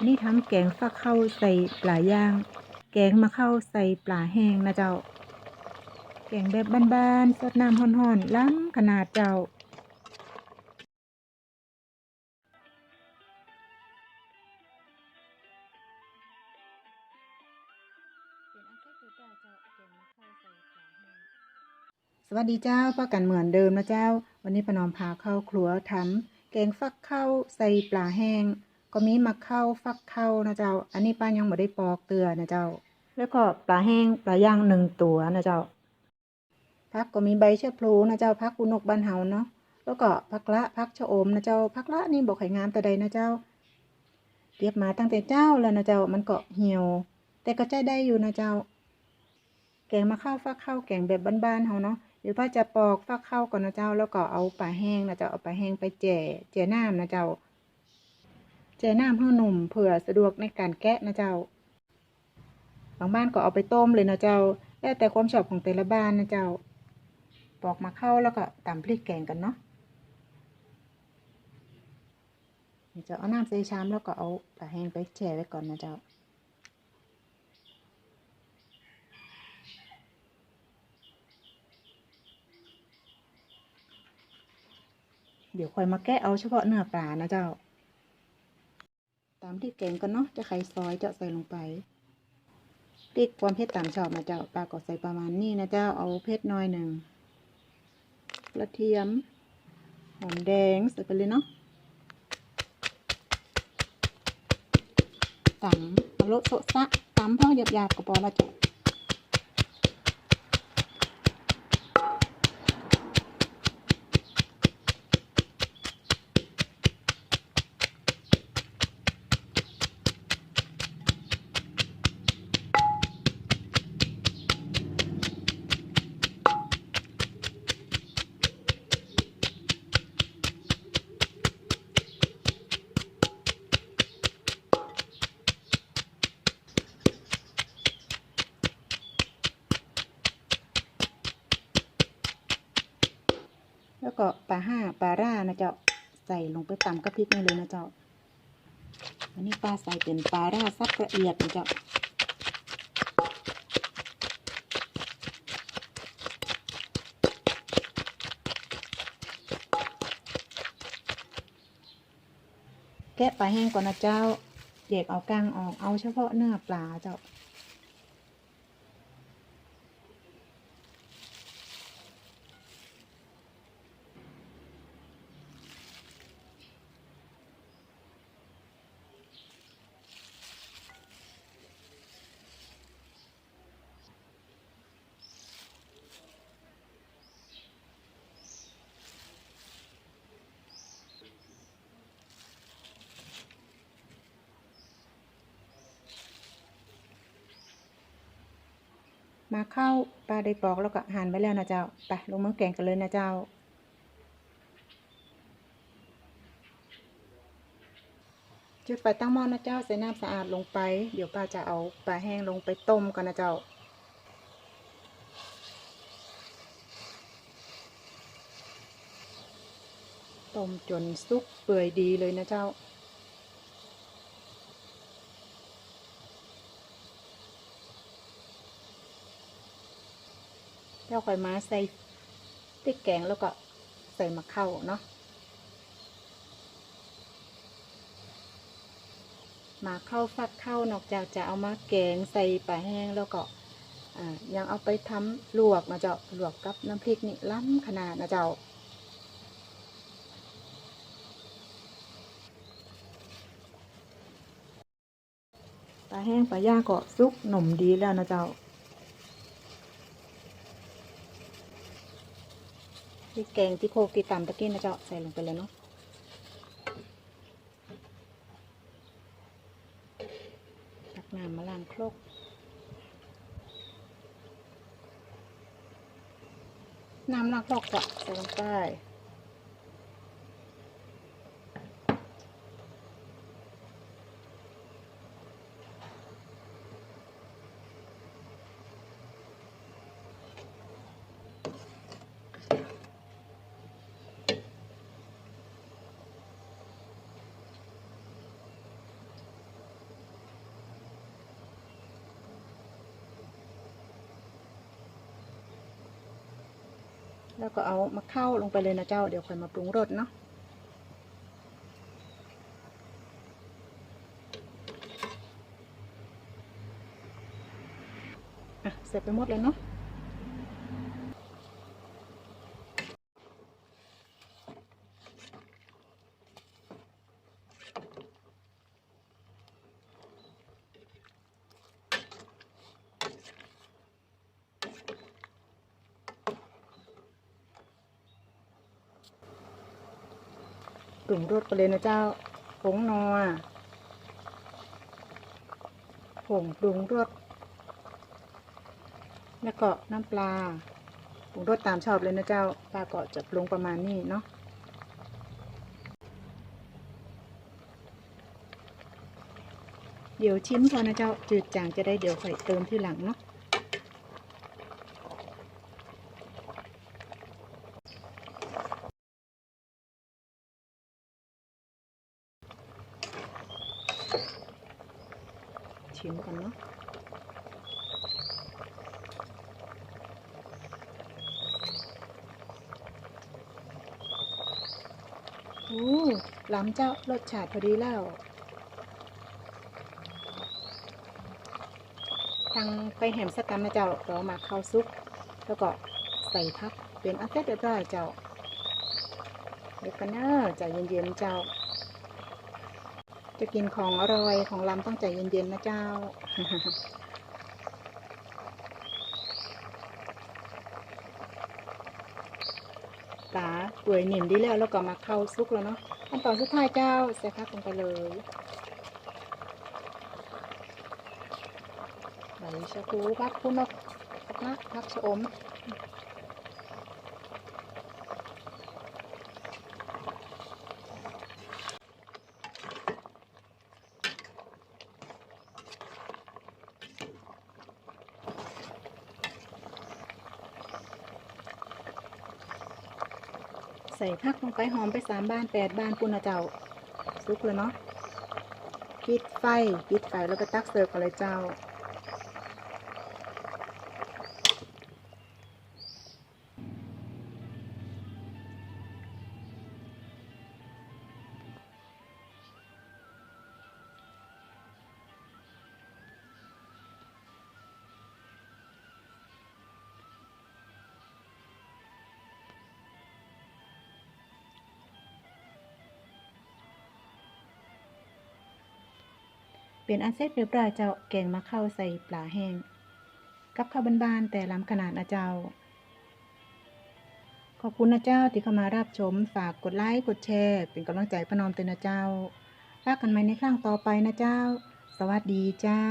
อันนี้ทำแกงฟักเข้าใส่ปลาย่าง แกงมะเข้าใส่ปลาแห้งนะเจ้า แกงแบบบ้านๆสดน้ำห่อนๆล้ำขนาดเจ้า สวัสดีเจ้าพ่อกันเหมือนเดิมนะเจ้า วันนี้ปนอมพาเข้าครัวทำแกงฟักเข้าใส่ปลาแห้ง ก็มีมะเข้าฟักเข้านะเจ้า อันนี้ป้ายังไม่ได้ปอกเตือนะเจ้า แล้วก็ปลาแห้งปลาย่างหนึ่งตัวนะเจ้าพักก็มีใบเชื้อพลูนะเจ้าพักกุนกบ้านเฮาเนาะแล้วก็พักละพักชะอมนะเจ้าพักละนี่บอกไข่งามแต่ใดนะเจ้าเก็บมาตั้งแต่เจ้าแล้วนะเจ้ามันก็เหี่ยว แต่ก็ใจได้อยู่นะเจ้า แกงมะเข้าฟักเข้าแกงแบบบ้านๆเฮาเนาะเดี๋ยวพ่อจะปอกฟักเข้าก่อนนะเจ้า แล้วก็เอาปลาแห้งนะเจ้าเอาปลาแห้งไปแจ่แจ่น้ำนะเจ้า แจน้ำให้หนุ่มเผื่อสะดวกในการแกะนะเจ้า บางบ้านก็เอาไปต้มเลยนะเจ้า แล้วแต่ความชอบของแต่ละบ้านนะเจ้า ปอกมาเข้าแล้วก็ตำพริกแกงกันเนาะเดี๋ยวจะเอาน้ำใส่ชามแล้วก็เอาปลาแห้งไปแช่ไว้ก่อนนะเจ้าเดี๋ยวค่อยมาแกะเอาเฉพาะเนื้อปลานะเจ้า ที่แกงกันเนาะจะไข่ซอยเจาะใส่ลงไปพริกความเผ็ดตามชอบนะเจ้าปลาก็ใส่ประมาณนี้นะเจ้าเอาเผ็ดน้อยหนึ่งกระเทียมหอมแดงใส่ไปเลยเนาะตำเอาโลโซะซะตำพอหยาบๆก็พอละจ้ะ ก็ปลาห้าปลาร่านะเจ้าใส่ลงไปตำกับพริกนี่เลยนะเจ้าอันนี้ปลาใส่เป็นปลาร่าซับละเอียดนะเจ้าแกะปลาแห้งก่อนนะเจ้าแยกเอากลางออกเอาเฉพาะเนื้อปลาเจ้า มาเข้าปลาได้ปอกแล้วก็หั่นไปแล้วนะเจ้าไปลงมือแกงกันเลยนะเจ้า จุดไฟตั้งหม้อนะเจ้าใส่น้ำสะอาดลงไป เดี๋ยวป้าจะเอาปลาแห้งลงไปต้มกันนะเจ้าต้มจนสุกเปื่อยดีเลยนะเจ้า แล้วค่อยมาใส่พริกแกงแล้วก็ใส่มะเข้าเนาะมาเข้าฟักเข้านอกจากจะเอามาแกงใส่ปลาแห้งแล้วก็ยังเอาไปทำลวกนะเจ้าลวกกับน้ำพริกนี่ล้ำขนาดนะเจ้าปลาแห้งปลาย่างก็ซุกหน่มดีแล้วนะเจ้า พริกแกงที่โคกที่ตำตะกี้นะเจ้าใส่ลงไปเลยเนาะตักน้ำมาล้างครกน้ำล้างครกจะใส่ลงไป แล้วก็เอามาเข้าลงไปเลยนะเจ้า เดี๋ยวค่อยมาปรุงรสเนาะอะเสร็จไปหมดเลยเนาะ ปรุงรสไปเลยนะเจ้าผงนัวผงปรุงรสแล้วก็น้ำปลาปรุงรสตามชอบเลยนะเจ้าปลาก็จะปรุงประมาณนี้เนาะเดี๋ยวชิมพอนะเจ้าจืดจางจะได้เดี๋ยวค่อยเติมที่หลังเนาะ ชิมกันเนาะ โอ้ล้ำเจ้ารสชาติพอดีแล้วทางไปแหมสกันนะเจ้าเรามาเข้าซุปแล้วก็ใส่พักเป็นอันเสร็จเรียบร้อยเจ้าเดี๋ยวกันนะใจเย็นๆเจ้า จะกินของอร่อยของลำต้องใจเย็นๆนะเจ้า ปลาเปื่อยหนิ่มดีแล้วแล้วก็มาเข้าซุกแล้วเนาะขั้นตอนสุดท้ายเจ้าใส่ผักลงไปเลยใบชะพูพักพุ่นกผักนะพักชะอม ใส่ผักลงไปหอมไปสามบ้านแปดบ้านปุณนะเจ้าซุกเลยเนาะปิดไฟปิดไฟแล้วก็ตักเสิร์ฟกันเลยเจ้า เป็นอันเสร็จเรียบร้อยเจ้าแกงมะเข้าใส่ปลาแห้ง กับข้าวบ้านๆแต่ล้ำขนาดนะเจ้า ขอบคุณนะเจ้าที่เข้ามารับชม ฝากกดไลค์กดแชร์ เป็นกำลังใจประนอมเตนนะเจ้ารักกันไหมในครั้งต่อไปนะเจ้า สวัสดีเจ้า